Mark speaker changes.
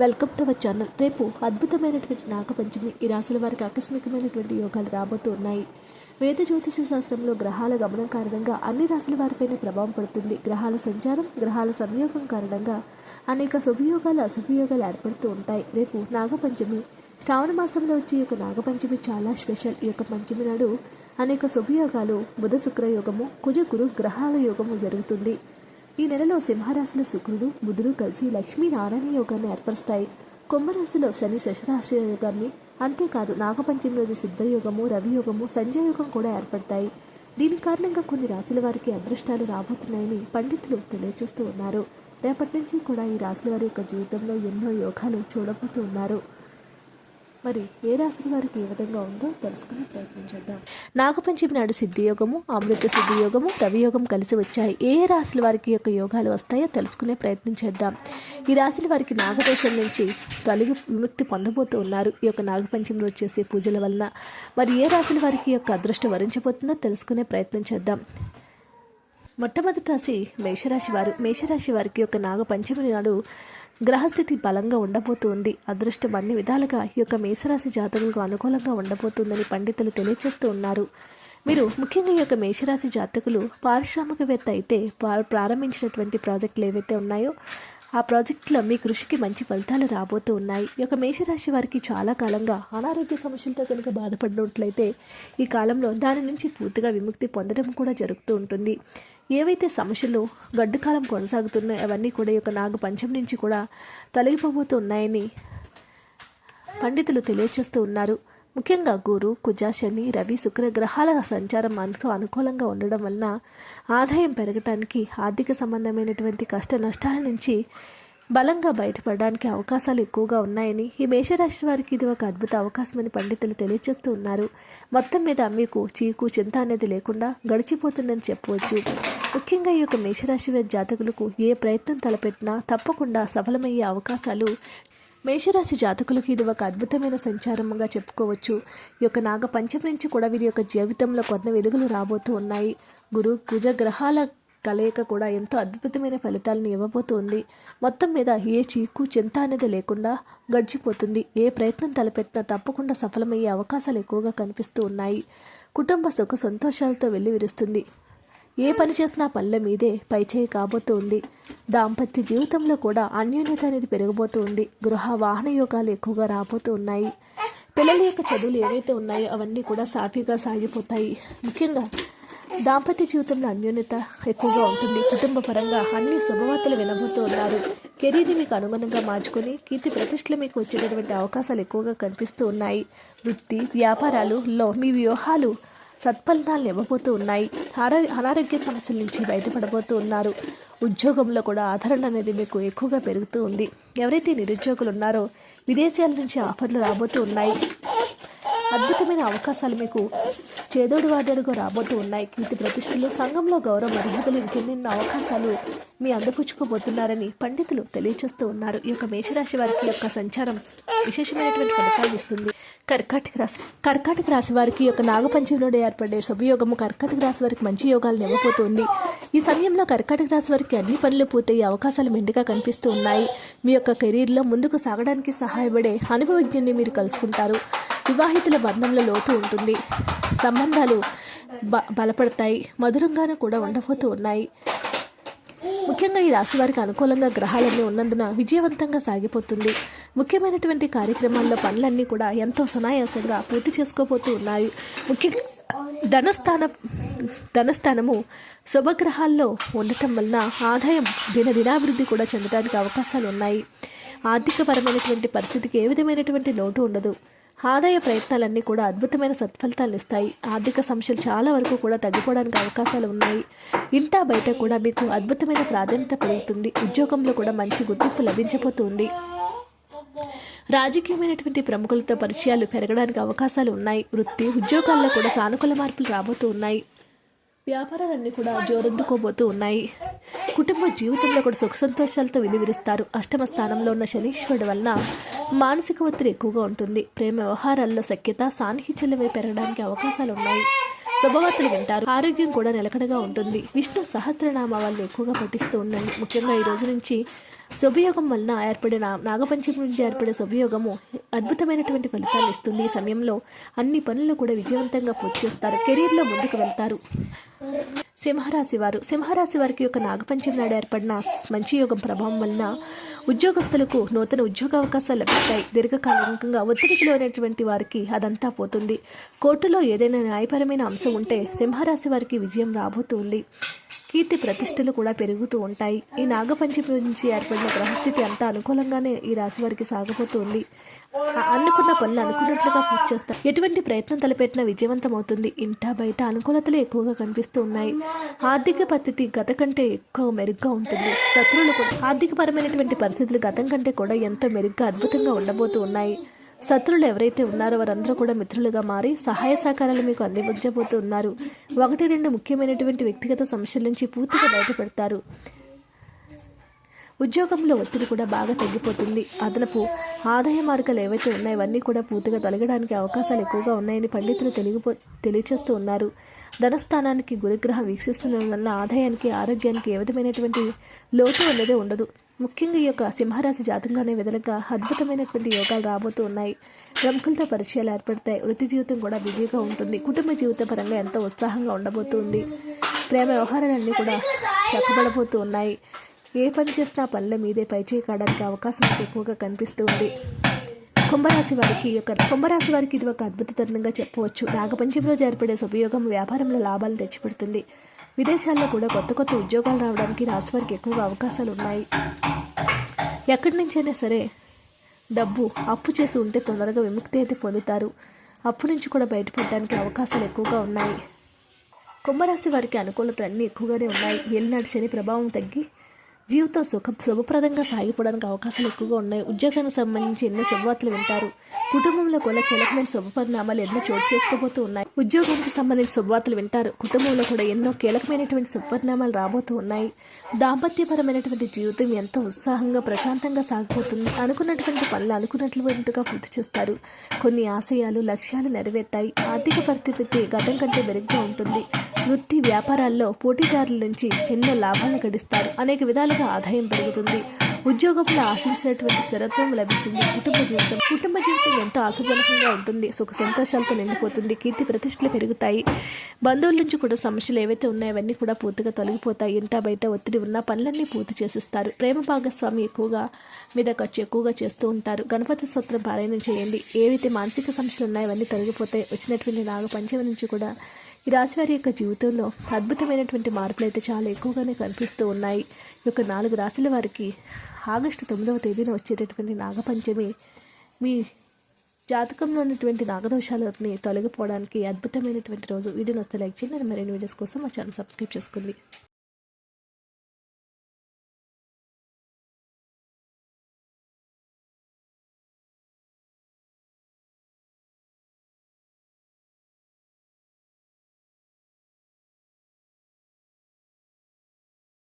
Speaker 1: Welcome to our channel రేపు అద్భుతమైనటువంటి నాగపంచమి. ఈ రాశుల వారికి ఆకస్మికమైనటువంటి యోగాలు రాబోతూ ఉన్నాయి. వేద జ్యోతిష శాస్త్రంలో గ్రహాల గమనం కారణంగా అన్ని రాశుల వారిపైన ప్రభావం పడుతుంది. గ్రహాల సంచారం గ్రహాల సంయోగం కారణంగా అనేక శుభయోగాలు అశుభయోగాలు ఏర్పడుతూ ఉంటాయి. రేపు నాగపంచమి. శ్రావణ మాసంలో వచ్చే యొక్క నాగపంచమి చాలా స్పెషల్. ఈ యొక్క పంచమి నాడు అనేక శుభయోగాలు బుధ శుక్రయోగము కుజ గురు గ్రహాల యోగము జరుగుతుంది. ఈ నెలలో సింహరాశిలో శుక్రుడు బుధుడు కలిసి లక్ష్మీనారాయణ యోగాన్ని ఏర్పరుస్తాయి. కుంభరాశిలో శని శశరాశి యోగాన్ని అంతేకాదు నాగపంచమి రోజు సిద్ధయోగము రవియోగము సంజయయోగం కూడా ఏర్పడతాయి. దీని కారణంగా కొన్ని రాశుల వారికి అదృష్టాలు రాబోతున్నాయని పండితులు తెలియజేస్తూ ఉన్నారు. రేపటి నుంచి కూడా ఈ రాశుల వారి యొక్క జీవితంలో ఎన్నో యోగాలు చూడబోతూ ఉన్నారు. మరి ఏ రాశి వారికి ఏ విధంగా ఉందో తెలుసుకునే ప్రయత్నించేద్దాం నాగపంచమి నాడు సిద్ధియోగము అమృత సిద్ధియోగము రవియోగం కలిసి వచ్చాయి. ఏ రాశుల వారికి యొక్క యోగాలు వస్తాయో తెలుసుకునే ప్రయత్నం చేద్దాం. ఈ రాశుల వారికి నాగదోషం నుంచి తొలగి విముక్తి పొందబోతూ ఉన్నారు. ఈ యొక్క నాగపంచమి రోజు చేసే పూజల వలన మరి ఏ రాశుల వారికి యొక్క అదృష్టం వరించబోతుందో తెలుసుకునే ప్రయత్నం చేద్దాం. మొట్టమొదటి రాశి మేషరాశి వారు. మేషరాశి వారికి యొక్క నాగపంచమి నాడు గ్రహస్థితి బలంగా ఉండబోతుంది. అదృష్టం అన్ని విధాలుగా ఈ యొక్క మేషరాశి జాతకులకు అనుకూలంగా ఉండబోతుందని పండితులు తెలియజేస్తూ ఉన్నారు. మీరు ముఖ్యంగా ఈ యొక్క మేషరాశి జాతకులు పారిశ్రామికవేత్త అయితే ప్రారంభించినటువంటి ప్రాజెక్టులు ఏవైతే ఉన్నాయో ఆ ప్రాజెక్టులో మీ కృషికి మంచి ఫలితాలు రాబోతూ ఉన్నాయి. ఈ యొక్క మేషరాశి వారికి చాలా కాలంగా అనారోగ్య సమస్యలతో కనుక బాధపడినట్లయితే ఈ కాలంలో దాని నుంచి పూర్తిగా విముక్తి పొందడం కూడా జరుగుతూ ఉంటుంది. ఏవైతే సమస్యలు గడ్డకాలం కొనసాగుతున్నాయో అవన్నీ కూడా ఈ యొక్క నాగు పంచం నుంచి కూడా తొలగిపోబోతూ ఉన్నాయని పండితులు తెలియజేస్తూ ఉన్నారు. ముఖ్యంగా గురు కుజ శని రవి శుక్ర గ్రహాల సంచారం మనసు అనుకూలంగా ఉండడం వలన ఆదాయం పెరగటానికి ఆర్థిక సంబంధమైనటువంటి కష్ట నష్టాల నుంచి బలంగా బయటపడడానికి అవకాశాలు ఎక్కువగా ఉన్నాయని ఈ మేషరాశి వారికి ఇది ఒక అద్భుత అవకాశమని పండితులు తెలియజేస్తూ ఉన్నారు. మొత్తం మీద మీకు చీకు చింత అనేది లేకుండా గడిచిపోతుందని చెప్పవచ్చు. ముఖ్యంగా ఈ యొక్క మేషరాశి వారి జాతకులకు ఏ ప్రయత్నం తలపెట్టినా తప్పకుండా సఫలమయ్యే అవకాశాలు మేషరాశి జాతకులకు ఇది ఒక అద్భుతమైన సంచారంగా చెప్పుకోవచ్చు. ఈ యొక్క నాగ నుంచి కూడా వీరి యొక్క జీవితంలో కొన్ని వెలుగులు రాబోతూ ఉన్నాయి. గురు కుజ గ్రహాల కలయిక కూడా ఎంతో అద్భుతమైన ఫలితాలను ఇవ్వబోతోంది. మొత్తం మీద ఏ చీకు చింత అనేది లేకుండా గడిచిపోతుంది. ఏ ప్రయత్నం తలపెట్టినా తప్పకుండా సఫలమయ్యే అవకాశాలు ఎక్కువగా కనిపిస్తూ ఉన్నాయి. కుటుంబ సుఖ సంతోషాలతో వెళ్ళి విరుస్తుంది ఏ పని చేసినా పనుల మీదే పైచేయి కాబోతోంది. దాంపత్య జీవితంలో కూడా అన్యోన్యత అనేది పెరగబోతోంది గృహ వాహన యోగాలు ఎక్కువగా రాబోతూ ఉన్నాయి. పిల్లల యొక్క చదువులు ఏవైతే ఉన్నాయో అవన్నీ కూడా సాఫీగా సాగిపోతాయి. ముఖ్యంగా దాంపత్య జీవితంలో అన్యోన్యత ఎక్కువగా ఉంటుంది. కుటుంబ పరంగా అన్ని శుభవార్తలు వినబోతూ ఉన్నారు. కెరీర్ని మీకు అనుగుణంగా మార్చుకొని కీర్తి ప్రతిష్టలు మీకు వచ్చేటటువంటి అవకాశాలు ఎక్కువగా కనిపిస్తూ ఉన్నాయి. వృత్తి వ్యాపారాలులో మీ వ్యూహాలు సత్ఫలితాలను ఇవ్వబోతూ ఉన్నాయి. అనారోగ్య సమస్యల నుంచి బయటపడబోతూ ఉన్నారు. ఉద్యోగంలో కూడా ఆదరణ అనేది మీకు ఎక్కువగా పెరుగుతూ ఉంది. ఎవరైతే నిరుద్యోగులు ఉన్నారో విదేశాల నుంచి ఆఫర్లు రాబోతూ ఉన్నాయి. అద్భుతమైన అవకాశాలు మీకు చేదోడు వాదోడుగా రాబోతూ ఉన్నాయి. కీర్తి ప్రతిష్టలు సంఘంలో గౌరవ మర్యాదలు ఇంకెన్నెన్నో అవకాశాలు మీ అందపుచ్చుకోబోతున్నారని పండితులు తెలియజేస్తూ ఉన్నారు. ఈ యొక్క మేషరాశి వారికి యొక్క సంచారం విశేషమైనటువంటి ఫలితాలు ఇస్తుంది. కర్కాటక రాశి కర్కాటక రాశి వారికి యొక్క నాగపంచమిలో ఏర్పడే శుభయోగము కర్కాటక రాశి వారికి మంచి యోగాలు ఇవ్వబోతుంది ఈ సమయంలో కర్కాటక రాశి వారికి అన్ని పనులు పూర్తయ్యే అవకాశాలు మెండుగా కనిపిస్తూ ఉన్నాయి. మీ యొక్క కెరీర్లో ముందుకు సాగడానికి సహాయపడే అనుభవజ్ఞుని మీరు కలుసుకుంటారు. వివాహితుల బంధంలో లోతు ఉంటుంది. సంబంధాలు బ బలపడతాయి. మధురంగానే కూడా ఉండబోతూ ఉన్నాయి. ముఖ్యంగా ఈ రాశి వారికి అనుకూలంగా గ్రహాలన్నీ ఉన్నందున విజయవంతంగా సాగిపోతుంది. ముఖ్యమైనటువంటి కార్యక్రమాల్లో పనులన్నీ కూడా ఎంతో సునాయాసంగా పూర్తి చేసుకోబోతూ ఉన్నాయి. ముఖ్యంగా ధనస్థాన ధనస్థానము శుభగ్రహాల్లో ఉండటం వలన ఆదాయం దినదినాభివృద్ధి కూడా చెందడానికి అవకాశాలు ఉన్నాయి. ఆర్థికపరమైనటువంటి పరిస్థితికి ఏ విధమైనటువంటి లోటు ఉండదు. ఆదాయ ప్రయత్నాలన్నీ కూడా అద్భుతమైన సత్ఫలితాలు ఇస్తాయి. ఆర్థిక సమస్యలు చాలా వరకు కూడా తగ్గిపోవడానికి అవకాశాలు ఉన్నాయి. ఇంటా బయట కూడా మీకు అద్భుతమైన ప్రాధాన్యత పెరుగుతుంది. ఉద్యోగంలో కూడా మంచి గుర్తింపు లభించబోతుంది. రాజకీయమైనటువంటి ప్రముఖులతో పరిచయాలు పెరగడానికి అవకాశాలు ఉన్నాయి. వృత్తి ఉద్యోగాల్లో కూడా సానుకూల మార్పులు రాబోతూ ఉన్నాయి. వ్యాపారాలన్నీ కూడా జోరందుకోబోతూ ఉన్నాయి. కుటుంబ జీవితంలో కూడా సుఖ సంతోషాలతో విలువిరుస్తారు. అష్టమ స్థానంలో ఉన్న శనీశ్వరుడు వలన మానసిక ఒత్తిడి ఎక్కువగా ఉంటుంది. ప్రేమ వ్యవహారాల్లో సఖ్యత సాన్నిహిత్యలపై పెరగడానికి అవకాశాలు ఉన్నాయి. శుభవార్తలు వింటారు. ఆరోగ్యం కూడా నిలకడగా ఉంటుంది. విష్ణు సహస్రనామాలను ఎక్కువగా పఠిస్తూ ఉండండి. ముఖ్యంగా ఈ రోజు నుంచి శుభయోగం వలన ఏర్పడిన నాగపంచమి నుంచి ఏర్పడే శుభయోగము అద్భుతమైనటువంటి ఫలితాలు ఇస్తుంది. ఈ సమయంలో అన్ని పనులు కూడా విజయవంతంగా పూర్తి చేస్తారు. కెరీర్లో ముందుకు వెళ్తారు. సింహరాశి వారు. సింహరాశి వారికి యొక్క నాగపంచమి నాడు ఏర్పడిన మంచి యోగం ప్రభావం వలన ఉద్యోగస్తులకు నూతన ఉద్యోగ అవకాశాలు లభిస్తాయి. దీర్ఘకాలికంగా ఒత్తిడికి లోనటువంటి వారికి అదంతా పోతుంది. కోర్టులో ఏదైనా న్యాయపరమైన అంశం ఉంటే సింహరాశి వారికి విజయం రాబోతుంది. కీర్తి ప్రతిష్టలు కూడా పెరుగుతూ ఉంటాయి. ఈ నాగపంచమి నుంచి ఏర్పడిన గ్రహస్థితి అంతా అనుకూలంగానే ఈ రాశి వారికి సాగబోతుంది. అనుకున్న పనులు అనుకున్నట్లుగా పూర్తి చేస్తారు. ఎటువంటి ప్రయత్నం తలపెట్టినా విజయవంతం అవుతుంది ఇంట బయట అనుకూలతలు ఎక్కువగా కనిపిస్తూ ఉన్నాయి. ఆర్థిక పరిస్థితి గత కంటే ఎక్కువ మెరుగ్గా ఉంటుంది. శత్రువులు ఆర్థికపరమైనటువంటి పరిస్థితులు గతం కంటే కూడా ఎంతో మెరుగ్గా అద్భుతంగా ఉండబోతూ ఉన్నాయి. శత్రులు ఎవరైతే ఉన్నారో వారందరూ కూడా మిత్రులుగా మారి సహాయ సహకారాలు మీకు అందించబోతూ ఉన్నారు ఒకటి రెండు ముఖ్యమైనటువంటి వ్యక్తిగత సమస్యల నుంచి పూర్తిగా బయటపెడతారు. ఉద్యోగంలో ఒత్తిడి కూడా బాగా తగ్గిపోతుంది. అదనపు ఆదాయ మార్గాలు ఏవైతే ఉన్నాయో అవన్నీ కూడా పూర్తిగా తొలగడానికి అవకాశాలు ఎక్కువగా ఉన్నాయని పండితులు తెలియపో తెలియచేస్తూ ఉన్నారు. ధనస్థానానికి గురుగ్రహం వీక్షిస్తున్న వల్ల ఆదాయానికి ఆరోగ్యానికి ఏ విధమైనటువంటి లోటు అనేది ఉండదు. ముఖ్యంగా ఈ యొక్క సింహరాశి జాతంగానే విధంగా అద్భుతమైనటువంటి యోగాలు రాబోతూ ఉన్నాయి. ప్రముఖులతో పరిచయాలు ఏర్పడతాయి. వృత్తి జీవితం కూడా బిజీగా ఉంటుంది. కుటుంబ జీవిత పరంగా ఎంతో ఉత్సాహంగా ఉండబోతుంది. ప్రేమ వ్యవహారాలన్నీ కూడా చక్కబడబోతూ ఉన్నాయి. ఏ పని చేసినా పనుల మీదే పైచేయి కావడానికి అవకాశం ఎక్కువగా కనిపిస్తూ ఉంది. కుంభరాశి వారికి యొక్క కుంభరాశి వారికి ఇది ఒక అద్భుత తరుణంగా చెప్పవచ్చు. నాగపంచంలో ఏర్పడే శుభయోగం వ్యాపారంలో లాభాలు తెచ్చిపెడుతుంది. విదేశాల్లో కూడా కొత్త కొత్త ఉద్యోగాలు రావడానికి రాశి వారికి ఎక్కువగా అవకాశాలు ఉన్నాయి. ఎక్కడి నుంచైనా సరే డబ్బు అప్పు చేసి ఉంటే తొందరగా విముక్తి అయితే పొందుతారు. అప్పు నుంచి కూడా బయటపడడానికి అవకాశాలు ఎక్కువగా ఉన్నాయి. కుంభరాశి వారికి అనుకూలతలు అన్నీ ఎక్కువగానే ఉన్నాయి. ఏలినాటి శని ప్రభావం తగ్గి జీవితం సుఖ శుభప్రదంగా సాగిపోవడానికి అవకాశాలు ఎక్కువగా ఉన్నాయి. ఉద్యోగానికి సంబంధించి ఎన్నో శుభవార్తలు వింటారు. కుటుంబంలో కూడా కీలకమైన శుభ పరిణామాలు ఎన్నో చోటు చేసుకోబోతూ ఉన్నాయి. ఉద్యోగానికి సంబంధించి శుభవార్తలు వింటారు. కుటుంబంలో కూడా ఎన్నో కీలకమైనటువంటి శుభపరిణామాలు రాబోతూ ఉన్నాయి. దాంపత్యపరమైనటువంటి జీవితం ఎంతో ఉత్సాహంగా ప్రశాంతంగా సాగిపోతుంది. అనుకున్నటువంటి పనులు అనుకున్నట్లుగా పూర్తి చేస్తారు. కొన్ని ఆశయాలు లక్ష్యాలు నెరవేర్తాయి. ఆర్థిక పరిస్థితి గతం కంటే మెరుగ్గా ఉంటుంది. వృత్తి వ్యాపారాల్లో పోటీదారుల నుంచి ఎన్నో లాభాలను గడిస్తారు. అనేక విధాలుగా ఆదాయం పెరుగుతుంది. ఉద్యోగంలో ఆశించినటువంటి స్థిరత్వం లభిస్తుంది. కుటుంబ జీవితం కుటుంబ జీవితం ఎంతో ఆశాజనకంగా ఉంటుంది. సుఖ సంతోషాలతో నిండిపోతుంది. కీర్తి ప్రతిష్టలు పెరుగుతాయి. బంధువుల నుంచి కూడా సమస్యలు ఏవైతే ఉన్నాయో అవన్నీ కూడా పూర్తిగా తొలగిపోతాయి. ఇంట బయట ఒత్తిడి ఉన్న పనులన్నీ పూర్తి చేసిస్తారు. ప్రేమ భాగస్వామి ఎక్కువగా మీద ఖర్చు ఎక్కువగా చేస్తూ ఉంటారు. గణపతి స్తోత్రం పారాయణం చేయండి. ఏవైతే మానసిక సమస్యలు ఉన్నాయో అవన్నీ తొలగిపోతాయి. వచ్చినటువంటి నాగపంచమి నుంచి కూడా ఈ రాశివారి యొక్క జీవితంలో అద్భుతమైనటువంటి మార్పులు అయితే చాలా ఎక్కువగానే కనిపిస్తూ ఉన్నాయి. ఈ యొక్క నాలుగు రాశుల వారికి ఆగస్టు తొమ్మిదవ తేదీన వచ్చేటటువంటి నాగపంచమి మీ జాతకంలో ఉన్నటువంటి నాగదోషాలని తొలగిపోవడానికి అద్భుతమైనటువంటి రోజు. వీడియోని వస్తే లైక్ చేయండి మరిన్ని వీడియోస్ కోసం మా ఛానల్ సబ్స్క్రైబ్ చేసుకోండి.